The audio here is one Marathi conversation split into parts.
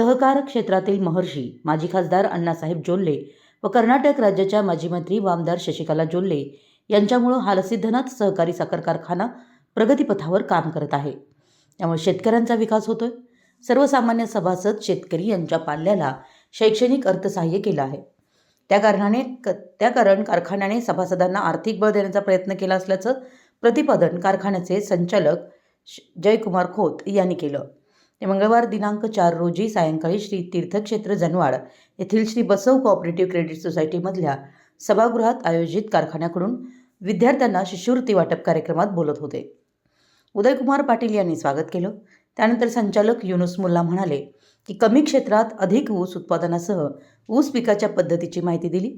सहकार क्षेत्रातील महर्षी माजी खासदार अण्णासाहेब जोल्ले व कर्नाटक राज्याच्या माजी मंत्री वामदार शशिकला जोल्ले यांच्यामुळं हालसिद्धनाथ सहकारी साखर कारखाना प्रगतीपथावर काम करत आहे. त्यामुळे शेतकऱ्यांचा विकास होतोय. सर्वसामान्य सभासद शेतकरी यांच्या पाल्याला शैक्षणिक अर्थसहाय्य केलं आहे. त्या कारणाने क त्या कारण कारखान्याने सभासदांना आर्थिक बळ देण्याचा प्रयत्न केला असल्याचं प्रतिपादन कारखान्याचे संचालक श- जयकुमार खोत यांनी केलं. ते मंगळवार दिनांक चार रोजी सायंकाळी श्री तीर्थक्षेत्र जनवाड येथील श्री बसव कोऑपरेटिव्ह क्रेडिट सोसायटीमधल्या सभागृहात आयोजित कारखान्याकडून विद्यार्थ्यांना शिष्यवृत्ती वाटप कार्यक्रमात बोलत होते. उदयकुमार पाटील यांनी स्वागत केलं. त्यानंतर संचालक युनुस मुल्ला म्हणाले की कमी क्षेत्रात अधिक ऊस उत्पादनासह ऊस पिकाच्या पद्धतीची माहिती दिली.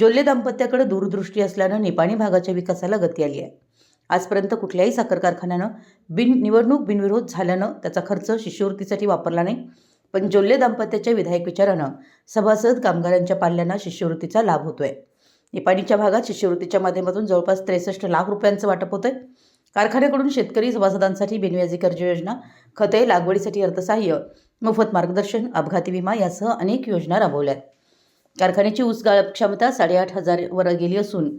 जोल्ले दाम्पत्याकडे दूरदृष्टी असल्यानं निपाणी भागाच्या विकासाला गती आली आहे. आजपर्यंत कुठल्याही साखर कारखान्यानं बिन निवडणूक बिनविरोध झाल्यानं त्याचा खर्च शिष्यवृत्तीसाठी वापरला नाही. पण जोल्ले दाम्पत्याच्या विधायक विचारानं सभासद कामगारांच्या पाल्यांना शिष्यवृत्तीचा लाभ होतोय. निपाणीच्या भागात शिष्यवृत्तीच्या माध्यमातून जवळपास त्रेसष्ट लाख रुपयांचं वाटप होतंय. कारखान्याकडून शेतकरी सभासदांसाठी बिनव्याजी कर्ज योजना खते लागवडीसाठी अर्थसहाय्य मोफत मार्गदर्शन अपघाती विमा यासह अनेक योजना राबवल्यात. कारखान्याची ऊस गाळप क्षमता साडेआठ हजारवर गेली असून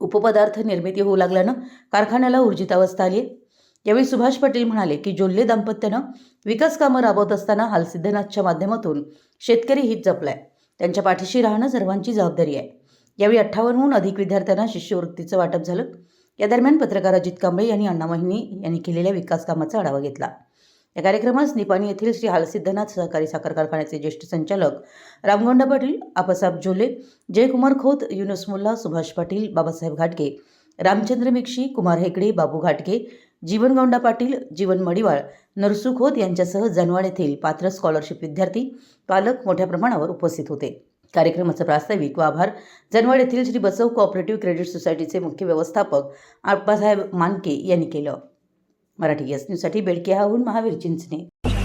उपपदार्थ निर्मिती होऊ लागल्यानं कारखान्याला ऊर्जितावस्था आली आहे यावेळी सुभाष पाटील म्हणाले की जोल्ले दाम्पत्यानं विकास कामं राबवत असताना हालसिद्धनाथच्या माध्यमातून शेतकरी हित जपलाय. त्यांच्या पाठीशी राहणं सर्वांची जबाबदारी आहे. यावेळी अठ्ठावन्नहून अधिक विद्यार्थ्यांना शिष्यवृत्तीचं वाटप झालं. या दरम्यान पत्रकार अजित कांबळे यांनी अण्णामहिनी यांनी केलेल्या विकास कामाचा आढावा घेतला. या कार्यक्रमास निपाणी येथील श्री हालसिद्धनाथ सहकारी साखर कारखान्याचे ज्येष्ठ संचालक रामगोंडा पाटील आपासाहेब जोले जयकुमार खोत युनुस मुल्ला सुभाष पाटील बाबासाहेब घाटगे रामचंद्र मिक्षी कुमार हेकडे बाबू घाटगे जीवनगौंडा पाटील जीवन मडिवाळ नरसू खोत यांच्यासह जनवाड येथील पात्र स्कॉलरशिप विद्यार्थी पालक मोठ्या प्रमाणावर उपस्थित होते. कार्यक्रमाचं प्रास्ताविक व आभार जनवाड येथील श्री बसव कोऑपरेटिव्ह क्रेडिट सोसायटीचे मुख्य व्यवस्थापक आप्पासाहेब मानके यांनी केलं. मराठी एस न्यूजसाठी बेडके हाहून महावीर चिंचणे.